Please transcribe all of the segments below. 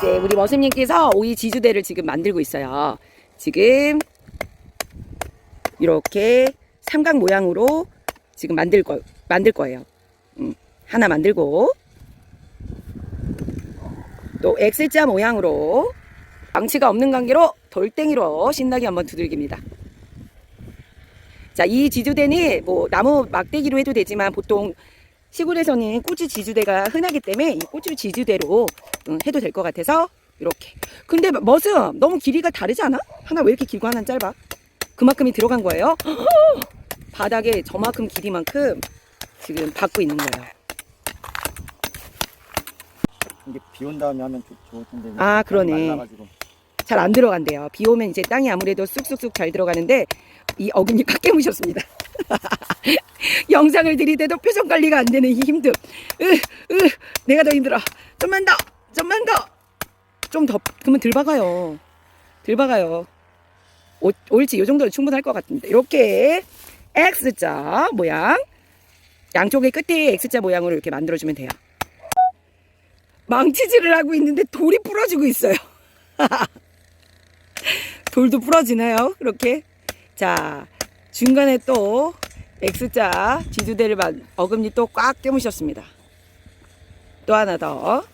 이제 우리 머슴님께서 오이 지주대를 지금 만들고 있어요. 지금 이렇게 삼각 모양으로 지금 만들 거 만들 거예요. 음, 하나 만들고 또 X자 모양으로 망치가 없는 관계로 돌덩이로 신나게 한번 두들깁니다. 자, 이 지주대는 뭐 나무 막대기로 해도 되지만 보통 시골에서는 꼬치 지주대가 흔하기 때문에 이 꼬치 지주대로 음, 해도 될 것 같아서 이렇게. 근데 멋은 너무 길이가 다르지 않아? 하나 왜 이렇게 길고 하나는 짧아? 그만큼이 들어간 거예요. 바닥에 저만큼 길이만큼 지금 받고 있는 거예요. 이게 비 온 다음에 하면 좋, 좋을 텐데. 아, 그러네. 잘 안 들어간대요. 비 오면 이제 땅이 아무래도 쑥쑥쑥 잘 들어가는데 이 어금니 깎 깨무셨습니다. 영상을 들이대도 표정 관리가 안 되는 이 힘듦. 으, 으, 내가 더 힘들어. 좀만 더, 좀만 더. 좀 더, 그러면 들 박아요. 들 박아요. 오, 옳지, 요 정도로 충분할 것 같은데. 이렇게 X자 모양. 양쪽의 끝에 X자 모양으로 이렇게 만들어주면 돼요. 망치질을 하고 있는데 돌이 부러지고 있어요. 돌도 부러지나요? 그렇게. 자, 중간에 또 X자 지주대를 만, 어금니 또 꽉 깨무셨습니다. 또 하나 더.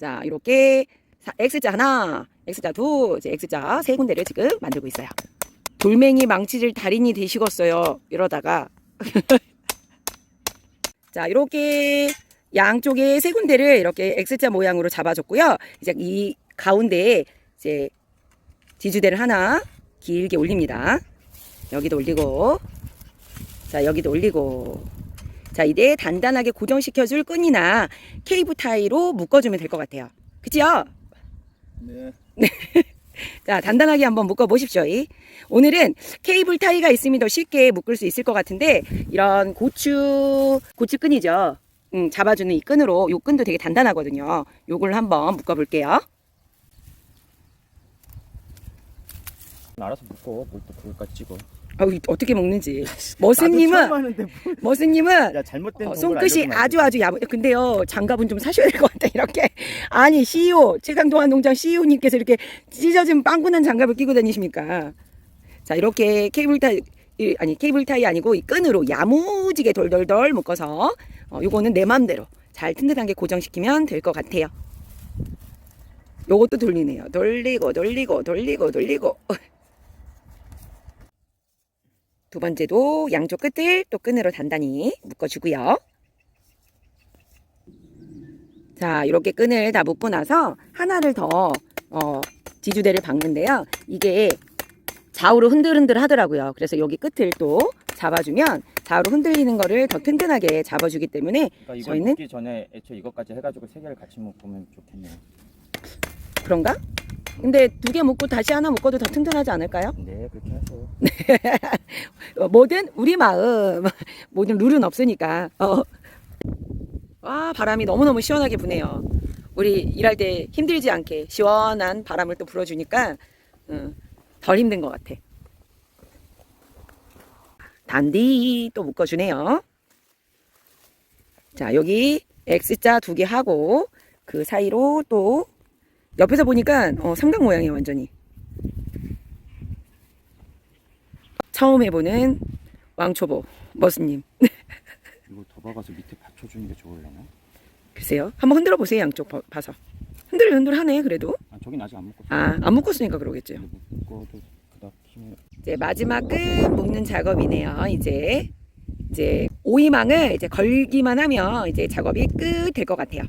자, 이렇게 사- X자 하나, X자 둘, 이제 X자 세 군데를 지금 만들고 있어요. 돌멩이 망치질 달인이 되시겠어요. 이러다가. 자, 이렇게 양쪽에 세 군데를 이렇게 X자 모양으로 잡아줬고요. 이제 이 가운데에 이제 지주대를 하나 길게 올립니다. 여기도 올리고, 자, 여기도 올리고. 자, 이제 단단하게 고정시켜줄 끈이나 케이블 타이로 묶어주면 될 것 같아요. 그치요? 네. 자, 단단하게 한번 묶어 보십시오. 이. 오늘은 케이블 타이가 있으면 더 쉽게 묶을 수 있을 것 같은데, 이런 고추, 고추끈이죠. 음, 잡아주는 이 끈으로, 요 끈도 되게 단단하거든요. 요걸 한번 묶어 볼게요. 알아서 묶어. 뭘 또 그걸까지 찍어. 아우, 어떻게 묶는지. 나도 처음 머스님은, 뭘. 머스님은 야 잘못된 어, 정보를 손끝이 알려주면 아주 아주 야무. 근데요 장갑은 좀 사셔야 될 것 같아 이렇게. 아니 CEO 최강동안 농장 CEO님께서 이렇게 찢어진 빵꾸난 장갑을 끼고 다니십니까? 자 이렇게 케이블 타이 이- 아니 케이블 타이 아니고 이 끈으로 야무지게 돌돌돌 묶어서 어, 요거는 내 맘대로 잘 튼튼하게 고정시키면 될 것 같아요. 요것도 돌리네요. 돌리고 돌리고 돌리고 돌리고. 두 번째도 양쪽 끝을 또 끈으로 단단히 묶어주고요. 자, 이렇게 끈을 다 묶고 나서 하나를 더 어, 지주대를 박는데요. 이게 좌우로 흔들흔들 하더라고요. 그래서 여기 끝을 또 잡아주면 좌우로 흔들리는 거를 더 튼튼하게 잡아주기 때문에 그러니까 이거 저희는- 묶기 전에 애초에 이것까지 해가지고 세 개를 같이 묶으면 좋겠네요. 그런가? 근데 두 개 묶고 다시 하나 묶어도 더 튼튼하지 않을까요? 네 그렇게 하세요. 어, 뭐든 우리 마음 모든 룰은 없으니까 어. 와 바람이 너무너무 시원하게 부네요 우리 일할 때 힘들지 않게 시원한 바람을 또 불어주니까 어, 덜 힘든 것 같아 단디 또 묶어주네요 자 여기 X자 두 개 하고 그 사이로 또 옆에서 보니까 어, 삼각 모양이에요 완전히. 처음 해보는 왕초보 머스님. 이거 더 박아서 밑에 받쳐주는 게 좋을려나? 글쎄요. 한번 흔들어 보세요 양쪽 봐- 봐서. 흔들 흔들 하네 그래도. 아 저긴 아직 안 묶었어. 아안 묶었으니까 그러겠죠. 근데 묶어도 그닥 힘이. 이제 마지막 끝 묶는 작업이네요 이제. 이제 오이망을 이제 걸기만 하면 이제 작업이 끝 될 것 같아요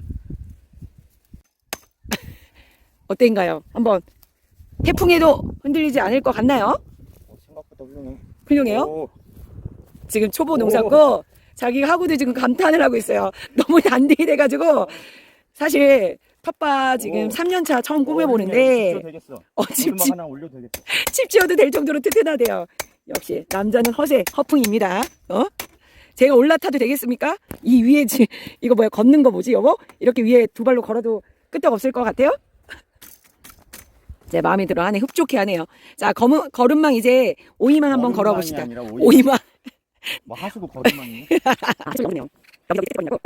어땠가요 한번 태풍에도 흔들리지 않을 것 같나요 어, 생각보다 훌륭해. 훌륭해요 오, 지금 초보 농사고 자기가 하고도 지금 감탄을 하고 있어요. 너무 단디 돼가지고 사실 텃밭 지금 오. 3년차 처음 어, 꾸며보는데. 어, 오르막 집, 하나 올려도 되겠어. 집 지어도 될 정도로 튼튼하대요. 역시 남자는 허세, 허풍입니다. 어? 제가 올라타도 되겠습니까? 이 위에 지, 이거 뭐야 걷는 거 뭐지 여보? 이렇게 위에 두 발로 걸어도 끄떡 없을 것 같아요? 제 마음에 들어 하네 흡족해 하네요. 자 검은, 걸음망 이제 오이망 한번 걸어봅시다. 아니라 오이. 오이망. 뭐 하수구 걸음망이. 아, 저 여기네요. 여기 여기 여기